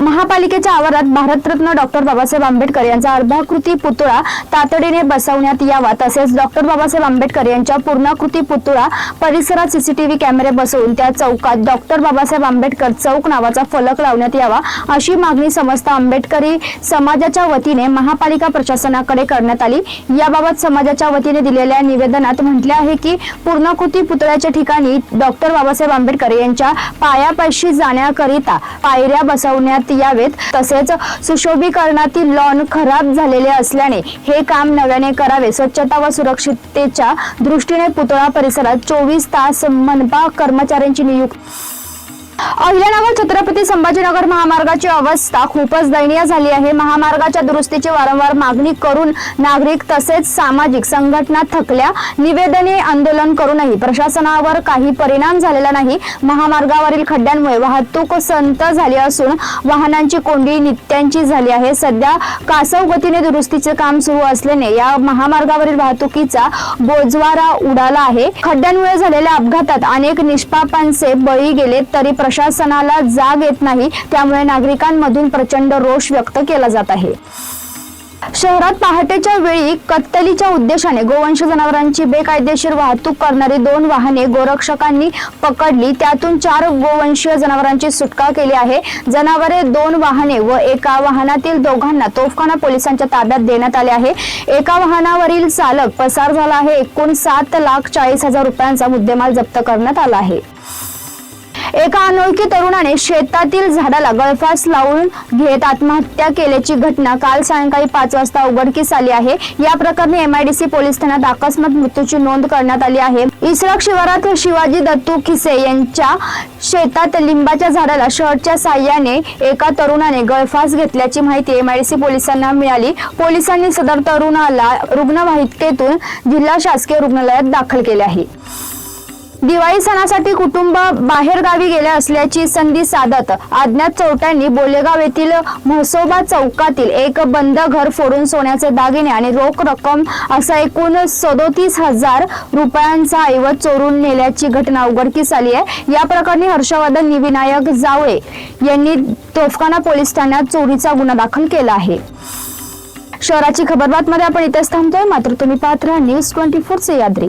महापालिकेच्या आवारात भारतरत्न डॉक्टर बाबासाहेब आंबेडकर यांचा अर्धाकृती पुतळा तातडीने बसवण्यात यावा तसेच डॉक्टर बाबासाहेब आंबेडकर यांच्या पूर्णाकृती पुतळा परिसरात सीसीटीव्ही कॅमेरे बसवून त्या चौकात डॉक्टर बाबासाहेब आंबेडकर चौक नावाचा फलक लावण्यात यावा अशी मागणी समस्त आंबेडकरी समाजाच्या वतीने महापालिका प्रशासनाकडे करण्यात आली. याबाबत समाजाच्या वतीने दिलेल्या निवेदनात म्हटले आहे की पूर्णाकृती पुतळ्याच्या ठिकाणी डॉक्टर बाबासाहेब आंबेडकर यांच्या पायापाशी जाण्याकरिता पायऱ्या बसवण्यात यावेत. तसेच सुशोभीकरणातील लॉन खराब झालेले असल्याने हे काम नव्याने करावे. स्वच्छता व सुरक्षिततेच्या दृष्टीने पुतळा परिसरात चोवीस तास मनपा कर्मचाऱ्यांची नियुक्ती अहिल्यानगर छत्रपती संभाजीनगर महामार्गाची अवस्था खूपच दयनीय झाली आहे. महामार्गाच्या दुरुस्तीची वारंवार मागणी करून नागरिक तसेच सामाजिक संघटना थकल्या निवेदने आंदोलन करूनही प्रशासनावर काही परिणाम झालेला नाही. महामार्गावरील खड्ड्यांमुळे वाहतूक संत झाली असून वाहनांची कोंडी नित्यांची झाली आहे. सध्या कासव गतीने दुरुस्तीचे काम सुरू असल्याने या महामार्गावरील वाहतुकीचा बोजवारा उडाला आहे. खड्ड्यांमुळे झालेल्या अपघातात अनेक निष्पापांचे बळी गेले तरी प्रशासनाला जाग येत नाही त्यामुळे नागरिकांमधून प्रचंड रोष व्यक्त केला जात आहे. शहरात पहाटेच्या वेळी कत्तलीच्या उद्देशाने गोवंश जनावरांची बेकायदेशीर वाहतूक करणारी दोन वाहने गोरक्षकांनी पकडली. त्यातून चार गोवंशीय जनावरांची सुटका केली आहे. जनावरे दोन वाहने व एका वाहनातील दोघांना तोफखाना पोलिसांच्या ताब्यात देण्यात आले आहे. एका वाहनावरील चालक पसार झाला आहे. एकूण सात लाख चाळीस हजार रुपयांचा मुद्देमाल जप्त करण्यात आला आहे. एका अनोळखी तरुणाने शेतातील झाडाला गळफास लावून घेत आत्महत्या केल्याची घटना काल सायंकाळी पाच वाजता उघडकीस आली आहे. या प्रकरणी एमआयडीसी पोलीस ठाण्यात अकस्मात मृत्यूची नोंद करण्यात आली आहे. इसरक शिवारात शिवाजी दत्तू खिसे यांच्या शेतात लिंबाच्या झाडाला शर्टच्या साह्याने एका तरुणाने गळफास घेतल्याची माहिती एमआयडीसी पोलिसांना मिळाली. पोलिसांनी सदर तरुणाला रुग्णवाहिकेतून जिल्हा शासकीय रुग्णालयात दाखल केले आहे. दिवाळी सणासाठी कुटुंब बाहेर गावी गेले असल्याची संधी साधत अज्ञात चोरट्यांनी बोलेगाव येथील म्हसोबा चौकातील एक बंद घर फोडून सोन्याचे दागिने आणि रोख रक्कम असा एकूण सदोतीस हजार रुपयांचा ऐवज चोरून नेल्याची घटना उघडकीस आली आहे. या प्रकरणी हर्षवर्धन निविनायक जावळे यांनी तोफखाना पोलीस ठाण्यात चोरीचा गुन्हा दाखल केला आहे. शहराची खबरबात मध्ये आपण इथेच थांबतोय. मात्र तुम्ही पात्र न्यूज ट्वेंटी फोर सह्याद्री